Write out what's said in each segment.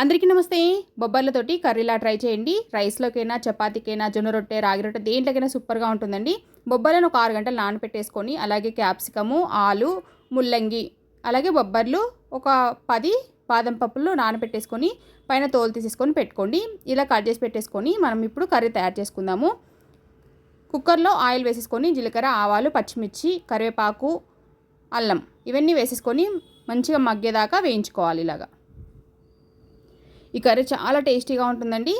అందరికీ నమస్తే. బొబ్బర్లతోటి కర్రీలా ట్రై చేయండి. రైస్లోకైనా చపాతీకైనా జొన్న రొట్టె రాగి రొట్టె దేంట్లోకైనా సూపర్గా ఉంటుందండి. బొబ్బర్లను ఒక ఆరు గంటలు నానబెట్టేసుకొని అలాగే క్యాప్సికము ఆలు ముల్లంగి అలాగే బొబ్బర్లు ఒక పది బాదం పప్పులు నానబెట్టేసుకొని పైన తోలు తీసేసుకొని పెట్టుకోండి. ఇలా కట్ చేసి పెట్టేసుకొని మనం ఇప్పుడు కర్రీ తయారు చేసుకుందాము. కుక్కర్లో ఆయిల్ వేసేసుకొని జీలకర్ర ఆవాలు పచ్చిమిర్చి కరివేపాకు అల్లం ఇవన్నీ వేసేసుకొని మంచిగా మగ్గేదాకా వేయించుకోవాలి ఇలాగా. ఈ కర్రీ చాలా టేస్టీగా ఉంటుందండి.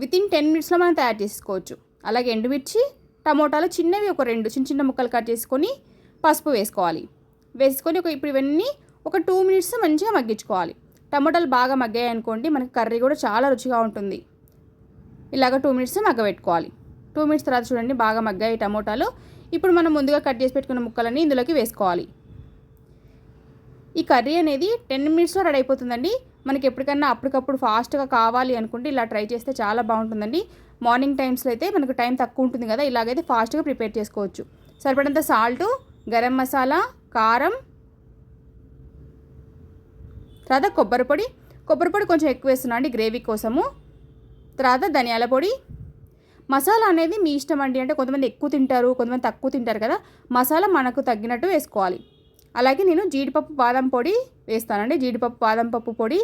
విత్ ఇన్ టెన్ మినిట్స్లో మనం తయారు చేసుకోవచ్చు. అలాగే ఎండుమిర్చి టమోటాలు చిన్నవి ఒక రెండు చిన్న చిన్న ముక్కలు కట్ చేసుకొని పసుపు వేసుకోవాలి. వేసుకొని ఒక ఇప్పుడు ఇవన్నీ ఒక టూ మినిట్స్ మంచిగా మగ్గించుకోవాలి. టమోటాలు బాగా మగ్గాయి అనుకోండి మనకి కర్రీ కూడా చాలా రుచిగా ఉంటుంది. ఇలాగ టూ మినిట్స్ మగ్గబెట్టుకోవాలి. టూ మినిట్స్ తర్వాత చూడండి బాగా మగ్గాయి టమోటాలు. ఇప్పుడు మనం ముందుగా కట్ చేసి పెట్టుకున్న ముక్కలన్నీ ఇందులోకి వేసుకోవాలి. ఈ కర్రీ అనేది టెన్ మినిట్స్లో రెడీ అయిపోతుందండి. మనకి ఎప్పటికన్నా అప్పటికప్పుడు ఫాస్ట్గా కావాలి అనుకుంటే ఇలా ట్రై చేస్తే చాలా బాగుంటుందండి. మార్నింగ్ టైమ్స్లో అయితే మనకు టైం తక్కువ ఉంటుంది కదా ఇలాగైతే ఫాస్ట్గా ప్రిపేర్ చేసుకోవచ్చు. సరిపడంత సాల్ట్ గరం మసాలా కారం తర్వాత కొబ్బరి పొడి. కొబ్బరి పొడి కొంచెం ఎక్కువ వేస్తున్నాను అండి గ్రేవీ కోసము. తర్వాత ధనియాల పొడి. మసాలా అనేది మీ ఇష్టం అండి అంటే కొంతమంది ఎక్కువ తింటారు కొంతమంది తక్కువ తింటారు కదా మసాలా మనకు తగ్గినట్టు వేసుకోవాలి. అలాగే నేను జీడిపప్పు బాదం పొడి వేస్తానండి. జీడిపప్పు బాదం పప్పు పొడి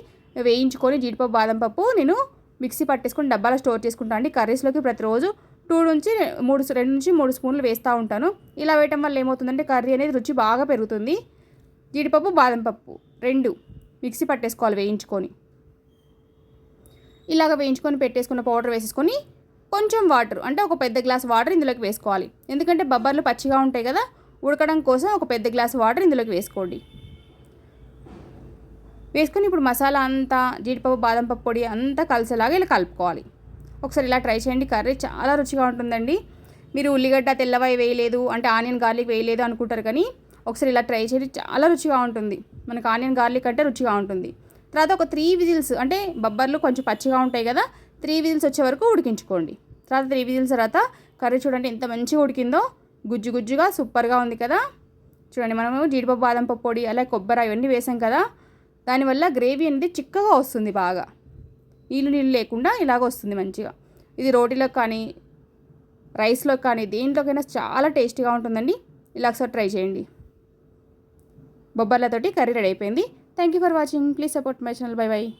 వేయించుకొని జీడిపప్పు బాదం పప్పు నేను మిక్సీ పట్టేసుకొని డబ్బాలో స్టోర్ చేసుకుంటాను అండి. కర్రీస్లోకి ప్రతిరోజు టూ నుంచి మూడు రెండు నుంచి మూడు స్పూన్లు వేస్తూ ఉంటాను. ఇలా వేయటం వల్ల ఏమవుతుందంటే కర్రీ అనేది రుచి బాగా పెరుగుతుంది. జీడిపప్పు బాదం పప్పు రెండు మిక్సీ పట్టేసుకోవాలి వేయించుకొని. ఇలాగ వేయించుకొని పెట్టేసుకున్న పౌడర్ వేసేసుకొని కొంచెం వాటర్ అంటే ఒక పెద్ద గ్లాస్ వాటర్ ఇందులోకి వేసుకోవాలి. ఎందుకంటే బొబ్బర్లు పచ్చిగా ఉంటాయి కదా ఉడకడం కోసం ఒక పెద్ద గ్లాస్ వాటర్ ఇందులోకి వేసుకోండి. వేసుకొని ఇప్పుడు మసాలా అంతా జీడిపప్పు బాదం పప్పు పొడి అంతా కలిసేలాగా ఇలా కలుపుకోవాలి. ఒకసారి ఇలా ట్రై చేయండి. కర్రీ చాలా రుచిగా ఉంటుందండి. మీరు ఉల్లిగడ్డ తెల్లవాయి వేయలేదు అంటే ఆనియన్ గార్లిక్ వేయలేదు అనుకుంటారు కానీ ఒకసారి ఇలా ట్రై చేయండి. చాలా రుచిగా ఉంటుంది. మనకు ఆనియన్ గార్లిక్ అంటే రుచిగా ఉంటుంది. తర్వాత ఒక త్రీ విజిల్స్ అంటే బొబ్బర్లు కొంచెం పచ్చిగా ఉంటాయి కదా త్రీ విజిల్స్ వచ్చే వరకు ఉడికించుకోండి. తర్వాత త్రీ విజిల్స్ తర్వాత కర్రీ చూడండి ఎంత మంచిగా ఉడికిందో. గుజ్జు గుజ్జుగా సూపర్గా ఉంది కదా? చూడండి మనము జీడిపప్పు బాదం పప్పు పొడి అలాగే కొబ్బరి ఇవన్నీ వేసాం కదా? దానివల్ల గ్రేవీ అనేది చిక్కగా వస్తుంది బాగా. నీళ్ళు నీళ్ళు లేకుండా ఇలాగ వస్తుంది మంచిగా. ఇది రోటీలో కానీ రైస్లో కానీ దేంట్లోకైనా చాలా టేస్టీగా ఉంటుందండి. ఇలా ఒకసారి ట్రై చేయండి. బొబ్బర్లతోటి కర్రీ రెడీ అయిపోయింది. Thank you for watching please support my channel bye bye